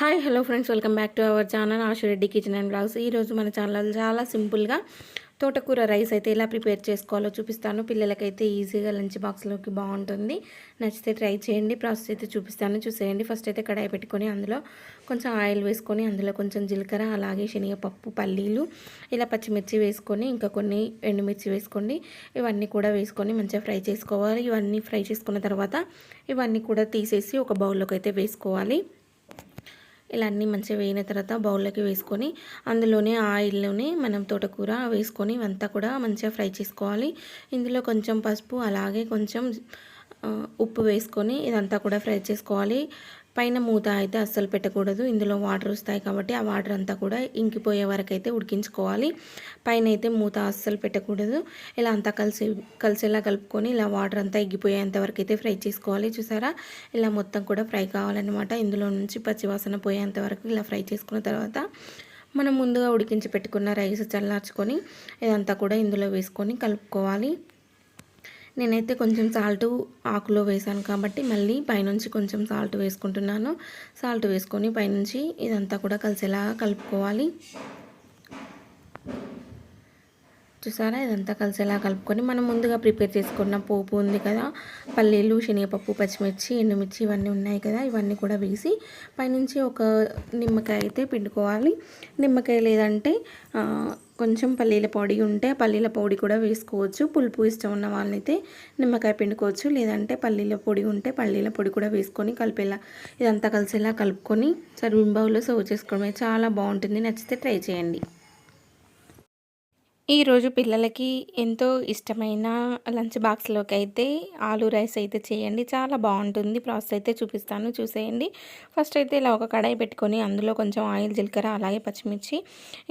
Hi hello friends welcome back to our channel Ashu Reddy kitchen and blogs. ఈరోజు మన channel చాలా సింపుల్గా తోటకూర రైస్ అయితే ఎలా ప్రిపేర్ చేసుకోవాలో చూపిస్తాను. పిల్లలకైతే ఈజీగా లంచ్ బాక్స్లోకి బాగుంటుంది. నచ్చితే ట్రై చేయండి ప్రాసెస్ అయితే చూపిస్తాను. చూసేయండి. ఫస్ట్ అయితే కడాయి పెట్టుకొని అందులో కొంచెం ఆయిల్ వేసుకొని అందులో కొంచెం జీలకర్ర అలాగే శనగపప్పు పల్లీలు ఇలా పచ్చిమిర్చి వేసుకొని ఇంకా కొన్ని ఎండుమిర్చి వేసుకోండి. ఇవన్నీ కూడా వేసుకొని మంచిగా ఫ్రై చేసుకోవాలి. ఇవన్నీ ఫ్రై చేసుకున్న తర్వాత ఇవన్నీ కూడా తీసేసి ఒక బౌల్లోకి అయితే వేసుకోవాలి. ఇలా అన్నీ మంచిగా వేయిన తర్వాత బౌల్లోకి వేసుకొని అందులోనే ఆయిల్లోనే మనం తోటకూర వేసుకొని ఇవంతా కూడా మంచిగా ఫ్రై చేసుకోవాలి. ఇందులో కొంచెం పసుపు అలాగే కొంచెం ఉప్పు వేసుకొని ఇదంతా కూడా ఫ్రై చేసుకోవాలి. పైన మూత అయితే అస్సలు పెట్టకూడదు. ఇందులో వాటర్ వస్తాయి కాబట్టి ఆ వాటర్ అంతా కూడా ఇంకిపోయే వరకు అయితే ఉడికించుకోవాలి. పైన అయితే మూత అస్సలు పెట్టకూడదు. ఇలా అంతా కలిసి కలిసేలా కలుపుకొని ఇలా వాటర్ అంతా ఎగ్గిపోయేంత వరకు అయితే ఫ్రై చేసుకోవాలి. చూసారా? ఇలా మొత్తం కూడా ఫ్రై కావాలన్నమాట. ఇందులో నుంచి పచ్చివాసన పోయేంత వరకు ఇలా ఫ్రై చేసుకున్న తర్వాత మనం ముందుగా ఉడికించి పెట్టుకున్న రైస్ చల్లార్చుకొని ఇదంతా కూడా ఇందులో వేసుకొని కలుపుకోవాలి. నేనైతే కొంచెం సాల్ట్ ఆకులో వేసాను కాబట్టి మళ్ళీ పైనుంచి కొంచెం సాల్ట్ వేసుకుంటున్నాను. సాల్ట్ వేసుకొని పైనుంచి ఇదంతా కూడా కలిసేలా కలుపుకోవాలి. చూసారా? ఇదంతా కలిసేలా కలుపుకొని మనం ముందుగా ప్రిపేర్ చేసుకున్న పోపు ఉంది కదా పల్లీలు శనగపప్పు పచ్చిమిర్చి ఎండుమిర్చి ఇవన్నీ ఉన్నాయి కదా ఇవన్నీ కూడా వేసి పైనుంచి ఒక నిమ్మకాయ అయితే పిండుకోవాలి. నిమ్మకాయ లేదంటే కొంచెం పల్లీల పొడి ఉంటే పల్లీల పొడి కూడా వేసుకోవచ్చు. పులుపు ఇష్టం ఉన్న వాళ్ళైతే నిమ్మకాయ పిండుకోవచ్చు. లేదంటే పల్లీల పొడి ఉంటే పల్లీల పొడి కూడా వేసుకొని కలిపేలా ఇదంతా కలిసేలా కలుపుకొని సర్వింగ్ బౌల్లో సర్వ్ చేసుకోవడమే చాలా బాగుంటుంది. నచ్చితే ట్రై చేయండి. ఈరోజు పిల్లలకి ఎంతో ఇష్టమైన లంచ్ బాక్స్లోకి అయితే ఆలూ రైస్ అయితే చేయండి. చాలా బాగుంటుంది. ప్రాసెస్ అయితే చూపిస్తాను. చూసేయండి. ఫస్ట్ అయితే ఇలా ఒక కడాయి పెట్టుకొని అందులో కొంచెం ఆయిల్ జీలకర్ర అలాగే పచ్చిమిర్చి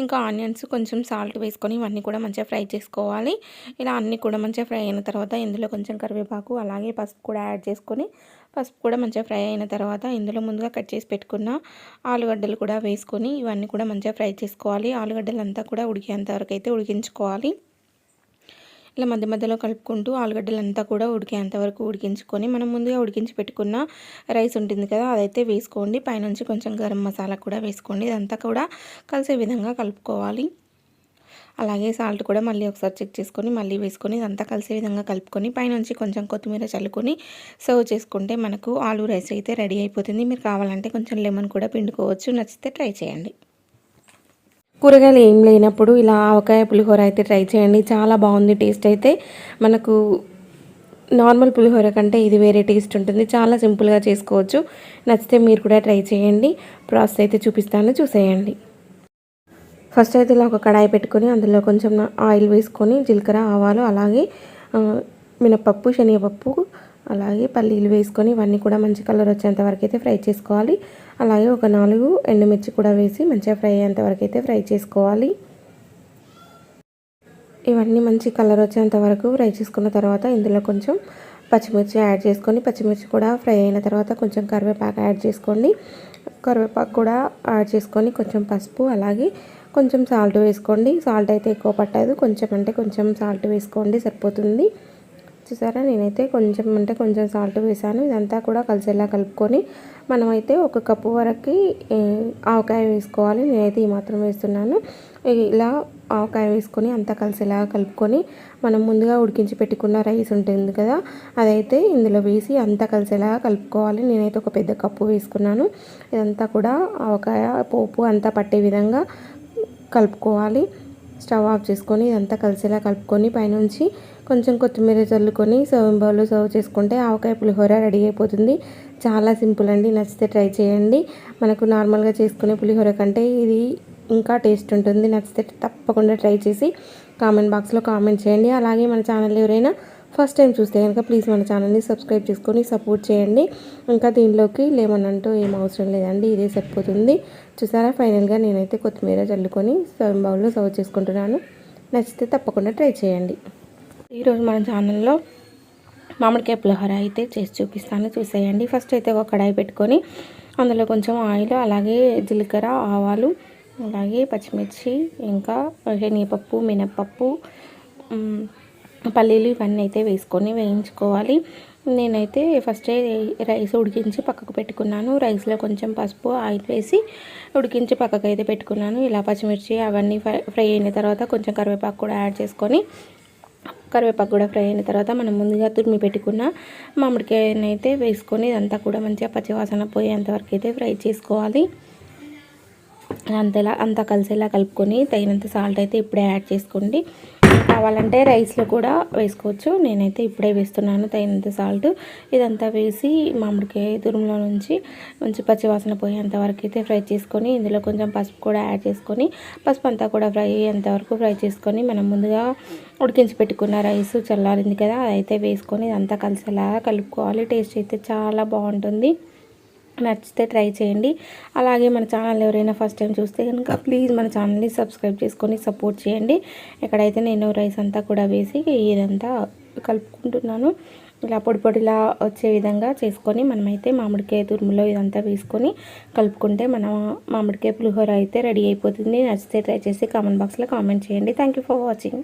ఇంకా ఆనియన్స్ కొంచెం సాల్ట్ వేసుకొని ఇవన్నీ కూడా మంచిగా ఫ్రై చేసుకోవాలి. ఇలా అన్నీ కూడా మంచిగా ఫ్రై అయిన తర్వాత ఇందులో కొంచెం కరివేపాకు అలాగే పసుపు కూడా యాడ్ చేసుకొని పసుపు కూడా మంచిగా ఫ్రై అయిన తర్వాత ఇందులో ముందుగా కట్ చేసి పెట్టుకున్న ఆలుగడ్డలు కూడా వేసుకొని ఇవన్నీ కూడా మంచిగా ఫ్రై చేసుకోవాలి. ఆలుగడ్డలు అంతా కూడా ఉడికేంత వరకు అయితే ఉడికించుకోవాలి. ఇలా మధ్య మధ్యలో కలుపుకుంటూ ఆలుగడ్డలు అంతా కూడా ఉడికేంత వరకు ఉడికించుకొని మనం ముందుగా ఉడికించి పెట్టుకున్న రైస్ ఉంటుంది కదా అదైతే వేసుకోండి. పైనుంచి కొంచెం గరం మసాలా కూడా వేసుకోండి. ఇదంతా కూడా కలిసే విధంగా కలుపుకోవాలి. అలాగే సాల్ట్ కూడా మళ్ళీ ఒకసారి చెక్ చేసుకొని మళ్ళీ వేసుకొని ఇదంతా కలిసే విధంగా కలుపుకొని పైనుంచి కొంచెం కొత్తిమీర చల్లుకొని సర్వ్ చేసుకుంటే మనకు ఆలూ రైస్ అయితే రెడీ అయిపోతుంది. మీరు కావాలంటే కొంచెం లెమన్ కూడా పిండుకోవచ్చు. నచ్చితే ట్రై చేయండి. కూరగాయలు ఏం లేనప్పుడు ఇలా ఆవకాయ పులిహోర అయితే ట్రై చేయండి. చాలా బాగుంది టేస్ట్ అయితే. మనకు నార్మల్ పులిహోర కంటే ఇది వేరే టేస్ట్ ఉంటుంది. చాలా సింపుల్గా చేసుకోవచ్చు. నచ్చితే మీరు కూడా ట్రై చేయండి. ప్రాసెస్ అయితే చూపిస్తాను. చూసేయండి. ఫస్ట్ అయితే ఇలా ఒక కడాయి పెట్టుకొని అందులో కొంచెం ఆయిల్ వేసుకొని జీలకర్ర ఆవాలు అలాగే మినపప్పు శనగపప్పు అలాగే పల్లీలు వేసుకొని ఇవన్నీ కూడా మంచి కలర్ వచ్చేంత వరకు అయితే ఫ్రై చేసుకోవాలి. అలాగే ఒక నాలుగు ఎండుమిర్చి కూడా వేసి మంచిగా ఫ్రై అయ్యేంత వరకు అయితే ఫ్రై చేసుకోవాలి. ఇవన్నీ మంచి కలర్ వచ్చేంత వరకు ఫ్రై చేసుకున్న తర్వాత ఇందులో కొంచెం పచ్చిమిర్చి యాడ్ చేసుకొని పచ్చిమిర్చి కూడా ఫ్రై అయిన తర్వాత కొంచెం కరివేపాకు యాడ్ చేసుకోండి. కరివేపాకు కూడా యాడ్ చేసుకొని కొంచెం పసుపు అలాగే కొంచెం సాల్ట్ వేసుకోండి. సాల్ట్ అయితే ఎక్కువ పట్టదు. కొంచెం అంటే కొంచెం సాల్ట్ వేసుకోండి. సరిపోతుంది. చూసారా? నేనైతే కొంచెం అంటే కొంచెం సాల్ట్ వేసాను. ఇదంతా కూడా కలిసేలా కలుపుకొని మనమైతే ఒక కప్పు వరకు ఆవకాయ వేసుకోవాలి. నేనైతే ఈ మాత్రం వేస్తున్నాను. ఇలా ఆవకాయ వేసుకొని అంతా కలిసేలా కలుపుకొని మనం ముందుగా ఉడికించి పెట్టుకున్న రైస్ ఉంటుంది కదా అదైతే ఇందులో వేసి అంతా కలిసేలా కలుపుకోవాలి. నేనైతే ఒక పెద్ద కప్పు వేసుకున్నాను. ఇదంతా కూడా ఆవకాయ పోపు అంతా పట్టే విధంగా కలుపుకోవాలి. స్టవ్ ఆఫ్ చేసుకొని ఇదంతా కలిసేలా కలుపుకొని పైనుంచి కొంచెం కొత్తిమీర చల్లుకొని సర్వింగ్ బౌల్లో సర్వ్ చేసుకుంటే ఆవకాయ పులిహోర రెడీ అయిపోతుంది. చాలా సింపుల్ అండి. నచ్చితే ట్రై చేయండి. మనకు నార్మల్గా చేసుకునే పులిహోర కంటే ఇది ఇంకా టేస్ట్ ఉంటుంది. నచ్చితే తప్పకుండా ట్రై చేసి కామెంట్ బాక్స్లో కామెంట్ చేయండి. అలాగే మన ఛానల్ ఎవరైనా ఫస్ట్ టైం చూస్తే కనుక ప్లీజ్ మన ఛానల్ని సబ్స్క్రైబ్ చేసుకొని సపోర్ట్ చేయండి. ఇంకా దీనిలోకి లేమనంటూ అంటూ ఏం అవసరం లేదండి ఇదే సరిపోతుంది. చూసారా? ఫైనల్గా నేనైతే కొత్తిమీర చల్లుకొని సర్వ్ బౌల్లో సర్వ్ చేసుకుంటున్నాను. నచ్చితే తప్పకుండా ట్రై చేయండి. ఈరోజు మన ఛానల్లో మామిడికాయ పులిహోర అయితే చేసి చూపిస్తాను. చూసేయండి. ఫస్ట్ అయితే ఒక కడాయి పెట్టుకొని అందులో కొంచెం ఆయిల్ అలాగే జీలకర్ర ఆవాలు అలాగే పచ్చిమిర్చి ఇంకా శనగపప్పు మినప్పప్పు పల్లీలు ఇవన్నీ అయితే వేసుకొని వేయించుకోవాలి. నేనైతే ఫస్ట్ రైస్ ఉడికించి పక్కకు పెట్టుకున్నాను. రైస్లో కొంచెం పసుపు ఆయిల్ వేసి ఉడికించి పక్కకు అయితే పెట్టుకున్నాను. ఇలా పచ్చిమిర్చి అవన్నీ ఫ్రై అయిన తర్వాత కొంచెం కరివేపాకు కూడా యాడ్ చేసుకొని కరివేపాకు కూడా ఫ్రై అయిన తర్వాత మనం ముందుగా తురిమి పెట్టుకున్న మామిడికాయని అయితే వేసుకొని ఇదంతా కూడా మంచిగా పచ్చివాసన పోయేంతవరకు అయితే ఫ్రై చేసుకోవాలి. అంతలా అంతా కలిసేలా కలుపుకొని తగినంత సాల్ట్ అయితే ఇప్పుడే యాడ్ చేసుకోండి. కావాలంటే రైస్లో కూడా వేసుకోవచ్చు. నేనైతే ఇప్పుడే వేస్తున్నాను తగినంత సాల్ట్ ఇదంతా వేసి మామిడికాయ తురుములో నుంచి మంచి పచ్చివాసన పోయేంత వరకు అయితే ఫ్రై చేసుకొని ఇందులో కొంచెం పసుపు కూడా యాడ్ చేసుకొని పసుపు అంతా కూడా ఫ్రై అయ్యేంత వరకు ఫ్రై చేసుకొని మనం ముందుగా ఉడికించి పెట్టుకున్న రైస్ చల్లారింది కదా అదైతే వేసుకొని ఇదంతా కలిసేలాగా కలుపుకోవాలి. టేస్ట్ అయితే చాలా బాగుంటుంది. నచ్చితే ట్రై చేయండి. అలాగే మన ఛానల్ ఎవరైనా ఫస్ట్ టైం చూస్తే కనుక ప్లీజ్ మన ఛానల్ని సబ్స్క్రైబ్ చేసుకొని సపోర్ట్ చేయండి. ఎక్కడైతే నేను రైస్ అంతా కూడా వేసి ఇదంతా కలుపుకుంటున్నాను ఇలా పొడి పొడిలా వచ్చే విధంగా చేసుకొని మనమైతే మామిడికాయ తురుములో ఇదంతా వేసుకొని కలుపుకుంటే మన మామిడికాయ పులిహోర అయితే రెడీ అయిపోతుంది. నచ్చితే ట్రై చేసి కామెంట్ బాక్స్లో కామెంట్ చేయండి. Thank for watching